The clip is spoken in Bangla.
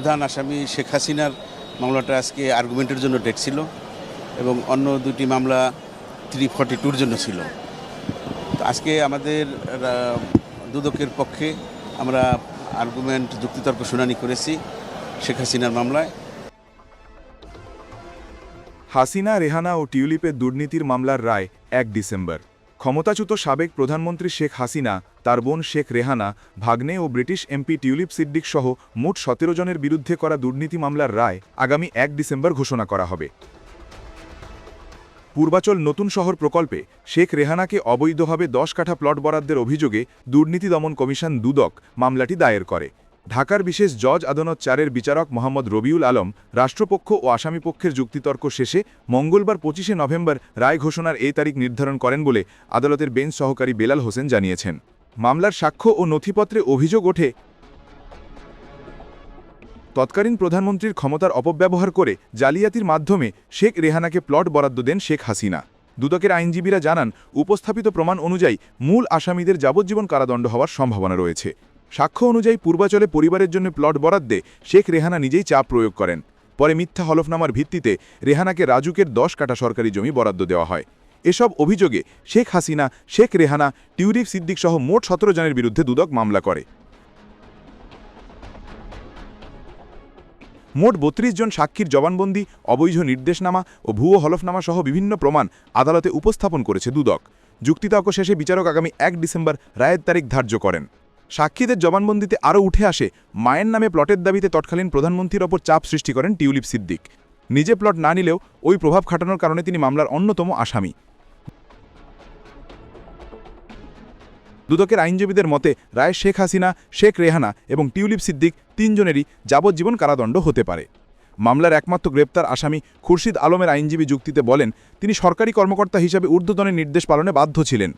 প্রধান আসামি শেখ হাসিনার মামলাটা আজকে আর্গুমেন্টের জন্য ডেট ছিল এবং অন্য দুটি মামলা থ্রি ফর্টি টুর জন্য ছিল। তো আজকে আমাদের দুদকের পক্ষে আমরা আর্গুমেন্ট যুক্তিতর্ক শুনানি করেছি শেখ হাসিনার মামলায়। হাসিনা, রেহানা ও টিউলিপের দুর্নীতির মামলার রায় এক ডিসেম্বর। ক্ষমতাচ্যুত সাবেক প্রধানমন্ত্রী শেখ হাসিনা, তার বোন শেখ রেহানা, ভাগ্নে ও ব্রিটিশ এমপি টিউলিপ সিদ্দিক সহ মোট সতেরো জনের বিরুদ্ধে করা দুর্নীতি মামলার রায় আগামী এক ডিসেম্বর ঘোষণা করা হবে। পূর্বাচল নতুন শহর প্রকল্পে শেখ রেহানাকে অবৈধভাবে দশ কাঠা প্লট বরাদ্দের অভিযোগে দুর্নীতি দমন কমিশন দুদক মামলাটি দায়ের করে। ঢাকার বিশেষ জজ আদালত চারের বিচারক মোহাম্মদ রবিউল আলম, রাষ্ট্রপক্ষ ও আসামিপক্ষের যুক্তিতর্ক শেষে মঙ্গলবার পঁচিশে নভেম্বর রায় ঘোষণার এই তারিখ নির্ধারণ করেন বলে আদালতের বেঞ্চ সহকারী বেলাল হোসেন জানিয়েছেন। মামলার সাক্ষ্য ও নথিপত্রে অভিযোগ ওঠে, তৎকালীন প্রধানমন্ত্রীর ক্ষমতার অপব্যবহার করে জালিয়াতির মাধ্যমে শেখ রেহানাকে প্লট বরাদ্দ দেন শেখ হাসিনা। দুদকের আইনজীবীরা জানান, উপস্থাপিত প্রমাণ অনুযায়ী মূল আসামিদের যাবজ্জীবন কারাদণ্ড হওয়ার সম্ভাবনা রয়েছে। সাক্ষ্য অনুযায়ী পূর্বাচলে পরিবারের জন্য প্লট বরাদ্দে শেখ রেহানা নিজেই চাপ প্রয়োগ করেন। পরে মিথ্যা হলফনামার ভিত্তিতে রেহানাকে রাজুকের দশ কাটা সরকারি জমি বরাদ্দ দেওয়া হয়। এসব অভিযোগে শেখ হাসিনা, শেখ রেহানা টিউরিফ সিদ্দিক সহ মোট সতেরো জনের বিরুদ্ধে দুদক মামলা করে। মোট বত্রিশ জন সাক্ষীর জবানবন্দি, অবৈধ নির্দেশনামা ও ভুয়ো হলফনামা সহ বিভিন্ন প্রমাণ আদালতে উপস্থাপন করেছে দুদক। যুক্তিতর্ক শেষে বিচারক আগামী এক ডিসেম্বর রায়ের তারিখ ধার্য করেন। সাক্ষীদের জবানবন্দিতে আরও উঠে আসে, মায়ের নামে প্লটের দাবিতে তৎকালীন প্রধানমন্ত্রীর ওপর চাপ সৃষ্টি করেন টিউলিপ সিদ্দিক। নিজে প্লট না নিলেও ওই প্রভাব খাটানোর কারণে তিনি মামলার অন্যতম আসামি। দুদকের আইনজীবীদের মতে, রায় শেখ হাসিনা, শেখ রেহানা এবং টিউলিপ সিদ্দিক তিনজনেরই যাবজ্জীবন কারাদণ্ড হতে পারে। মামলার একমাত্র গ্রেপ্তার আসামি খুরশিদ আলমের আইনজীবী যুক্তিতে বলেন, তিনি সরকারি কর্মকর্তা হিসাবে ঊর্ধ্বতনের নির্দেশ পালনে বাধ্য ছিলেন।